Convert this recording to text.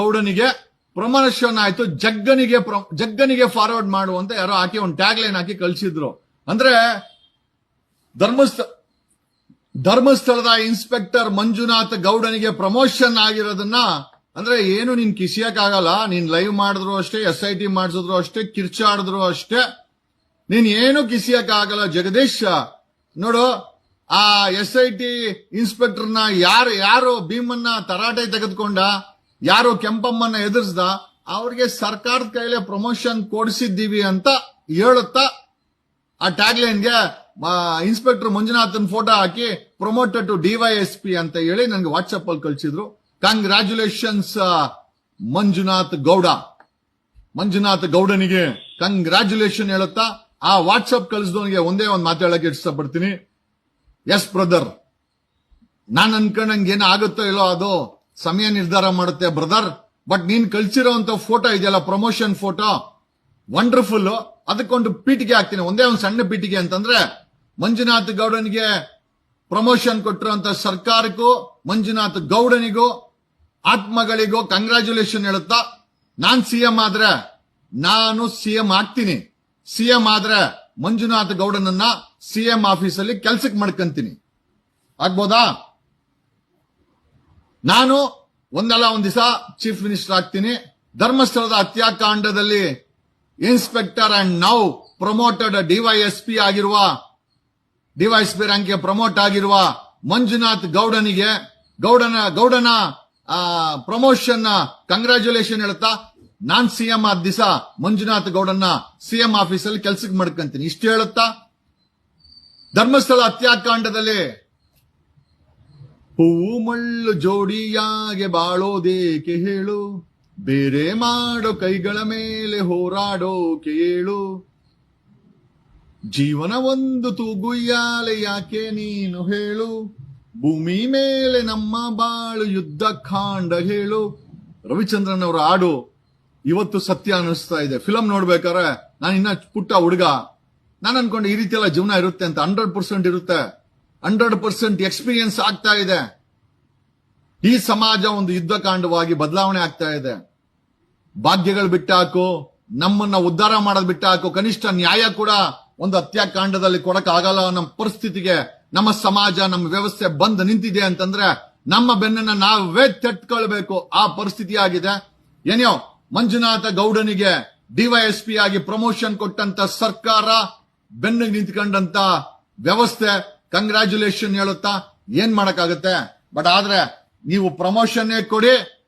ಗೌಡನಿಗೆ promotion ಆಯ್ತು ಜಗ್ಗನಿಗೆ ಜಗ್ಗನಿಗೆ forward ಮಾಡುವಂತ ಯಾರೋ ಹಾಕಿ ಒಂದು ಟ್ಯಾಗ್ ಲೈನ್ ಹಾಕಿ ಕಳಿಸಿದ್ರು. ಅಂದ್ರೆ ಧರ್ಮಸ್ಥ, ಧರ್ಮಸ್ಥಳದ ಇನ್ಸ್ಪೆಕ್ಟರ್ ಮಂಜುನಾಥ್ ಗೌಡನಿಗೆ ಪ್ರಮೋಷನ್ ಆಗಿರೋದನ್ನ, ಅಂದ್ರೆ ಏನು ನೀನ್ ಕಿಸಿಯಕ್ಕಾಗಲ್ಲ, ನೀನ್ ಲೈವ್ ಮಾಡಿದ್ರು ಅಷ್ಟೇ ಎಸ್ ಐ ಟಿ ಮಾಡಿಸಿದ್ರು ಅಷ್ಟೇ, ಕಿರ್ಚಾಡಿದ್ರು ಅಷ್ಟೇ, ನೀನ್ ಏನು ಕಿಸಿಯಕ್ಕಾಗಲ್ಲ ಜಗದೀಶ್. ನೋಡು, ಆ ಎಸ್ ಐ ಟಿ ಇನ್ಸ್ಪೆಕ್ಟರ್ನ ಯಾರು ಯಾರು ಭೀಮನ್ನ ತರಾಟೆ ತೆಗೆದುಕೊಂಡ? ಯಾರು ಕೆಂಪಮ್ಮನ ಎದುರಿಸ್ದ, ಅವ್ರಿಗೆ ಸರ್ಕಾರದ ಕೈಲೇ ಪ್ರಮೋಷನ್ ಕೊಡಿಸಿದ್ದೀವಿ ಅಂತ ಹೇಳುತ್ತಾ, ಆ ಟ್ಯಾಗ್ ಲೈನ್ಗೆ ಇನ್ಸ್ಪೆಕ್ಟರ್ ಮಂಜುನಾಥನ್ ಫೋಟೋ ಹಾಕಿ ಪ್ರಮೋಟೆಡ್ ಟು ಡಿವೈಎಸ್ಪಿ ಅಂತ ಹೇಳಿ ನನಗೆ ವಾಟ್ಸ್ಆಪ್ ಅಲ್ಲಿ ಕಳಿಸಿದ್ರು. ಕಂಗ್ರಾಚ್ಯುಲೇಷನ್ಸ್ ಮಂಜುನಾಥ್ ಗೌಡ. ಮಂಜುನಾಥ್ ಗೌಡನಿಗೆ ಕಂಗ್ರಾಚ್ಯುಲೇಷನ್ ಹೇಳುತ್ತಾ, ಆ ವಾಟ್ಸಪ್ ಕಳಿಸಿದವನಿಗೆ ಒಂದೇ ಒಂದು ಮಾತು ಹೇಳಕ್ಕೆ ಇಷ್ಟಪಡ್ತೀನಿ. ಎಸ್ ಬ್ರದರ್ ನಾನು ಅನ್ಕೊಂಡಂಗೆ ಏನು ಆಗುತ್ತೋ ಇಲ್ಲೋ ಅದು ಸಮಯ ನಿರ್ಧಾರ ಮಾಡುತ್ತೆ ಬ್ರದರ್ ಬಟ್ ನೀನ್ ಕಳ್ಸಿರೋಂತ ಫೋಟೋ ಇದೆಯಲ್ಲ ಪ್ರಮೋಷನ್ ಫೋಟೋ ವಂಡರ್ಫುಲ್ ಅದಕ್ಕೊಂದು ಪೀಟಿಗೆ ಹಾಕ್ತೀನಿ. ಒಂದೇ ಒಂದು ಸಣ್ಣ ಪೀಟಿಗೆ ಅಂತಂದ್ರೆ, ಮಂಜುನಾಥ್ ಗೌಡನಿಗೆ ಪ್ರಮೋಷನ್ ಕೊಟ್ಟಿರುವಂತ ಸರ್ಕಾರಕ್ಕೂ, ಮಂಜುನಾಥ್ ಗೌಡನಿಗೂ, ಆತ್ಮಗಳಿಗೂ ಕಂಗ್ರ್ಯಾಚುಲೇಷನ್ ಹೇಳುತ್ತಾ, ನಾನ್ ಸಿಎಂ ಆದ್ರೆ, ನಾನು ಸಿಎಂ ಆಗ್ತೀನಿ. ಸಿಎಂ ಆದ್ರೆ, ಮಂಜುನಾಥ್ ಗೌಡನನ್ನ ಸಿಎಂ ಆಫೀಸಲ್ಲಿ ಕೆಲ್ಸಕ್ಕೆ ಮಾಡ್ಕಂತೀನಿ. ಆಗ್ಬೋದಾ? ನಾನು ಒಂದಲ್ಲ ಒಂದ್ ದಿವಸ ಚೀಫ್ ಮಿನಿಸ್ಟರ್ ಆಗ್ತೀನಿ. ಧರ್ಮಸ್ಥಳದ ಹತ್ಯಾಕಾಂಡದಲ್ಲಿ inspector and now promoted DYSP ಆಗಿರುವ ಡಿವೈಎಸ್ಪಿ ರ್ಯಾಂಕ್ಗೆ ಪ್ರಮೋಟ್ ಆಗಿರುವ ಮಂಜುನಾಥ್ ಗೌಡನಿಗೆ, ಗೌಡನ ಗೌಡನ ಪ್ರಮೋಷನ್ ಕಂಗ್ರ್ಯಾಚುಲೇಷನ್ ಹೇಳ್ತಾ, ನಾನ್ ಸಿಎಂ ಆದ ದಿವಸ ಮಂಜುನಾಥ್ ಗೌಡನ್ನ ಸಿಎಂ ಆಫೀಸಲ್ಲಿ ಕೆಲ್ಸಕ್ಕೆ ಮಾಡ್ಕಂತೀನಿ. ಇಷ್ಟು ಹೇಳುತ್ತಾ? ಧರ್ಮಸ್ಥಳ ಹತ್ಯಾಕಾಂಡದಲ್ಲಿ ಹೂವು ಮಳ್ಳು ಜೋಡಿಯಾಗೆ ಬಾಳೋದೇಕೆ ಹೇಳು? ಬೇರೆ ಮಾಡೋ ಕೈಗಳ ಮೇಲೆ ಹೋರಾಡೋಕೆ ಹೇಳು ಜೀವನ ಒಂದು ತೂಗುಯ್ಯಾಲೆ ಯಾಕೆ ನೀನು ಹೇಳು? ಭೂಮಿ ಮೇಲೆ ನಮ್ಮ ಬಾಳು ಯುದ್ಧ ಕಾಂಡ ಹೇಳು? ರವಿಚಂದ್ರನ್ ಅವರ ಹಾಡು ಇವತ್ತು ಸತ್ಯ ಅನ್ನಿಸ್ತಾ ಇದೆ. ಫಿಲಂ ನೋಡ್ಬೇಕಾರೆ ನಾನು ಇನ್ನ ಪುಟ್ಟ ಹುಡುಗ. ನಾನು ಅನ್ಕೊಂಡು ಈ ರೀತಿ ಎಲ್ಲ ಜೀವನ ಇರುತ್ತೆ ಅಂತ ಹಂಡ್ರೆಡ್ ಪರ್ಸೆಂಟ್ ಇರುತ್ತೆ. ಹಂಡ್ರೆಡ್ ಪರ್ಸೆಂಟ್ ಎಕ್ಸ್ಪೀರಿಯನ್ಸ್ ಆಗ್ತಾ ಇದೆ. ಈ ಸಮಾಜ ಒಂದು ಯುದ್ಧಕಾಂಡವಾಗಿ ಬದಲಾವಣೆ ಆಗ್ತಾ ಇದೆ. ಭಾಗ್ಯಗಳು ಬಿಟ್ಟಾಕು, ನಮ್ಮನ್ನ ಉದ್ಧಾರ ಮಾಡೋದು ಬಿಟ್ಟಾಕು, ಕನಿಷ್ಠ ನ್ಯಾಯ ಕೂಡ ಒಂದು ಹತ್ಯಾಕಾಂಡದಲ್ಲಿ ಕೊಡಕ್ ಆಗಲ್ಲ ನಮ್ಮ ಪರಿಸ್ಥಿತಿಗೆ ನಮ್ಮ ಸಮಾಜ, ನಮ್ಮ ವ್ಯವಸ್ಥೆ ಬಂದ್ ನಿಂತಿದೆ ಅಂತಂದ್ರೆ ನಮ್ಮ ಬೆನ್ನನ್ನ ನಾವೇ ತಟ್ಕೊಳ್ಬೇಕು. ಆ ಪರಿಸ್ಥಿತಿ ಆಗಿದೆ. ಏನೋ ಮಂಜುನಾಥ ಗೌಡನಿಗೆ ಡಿವೈಎಸ್ಪಿ ಆಗಿ ಪ್ರಮೋಷನ್ ಕೊಟ್ಟಂತ ಸರ್ಕಾರ ಬೆನ್ನಿಗೆ ನಿಂತ್ಕೊಂಡಂತ ವ್ಯವಸ್ಥೆ ಕಂಗ್ರ್ಯಾಚುಲೇಷನ್ ಹೇಳುತ್ತಾ? ಏನ್ ಮಾಡಕ್ಕಾಗತ್ತೆ? ಬಟ್ ಆದ್ರೆ ನೀವು ಪ್ರಮೋಷನ್ ಕೊಡಿ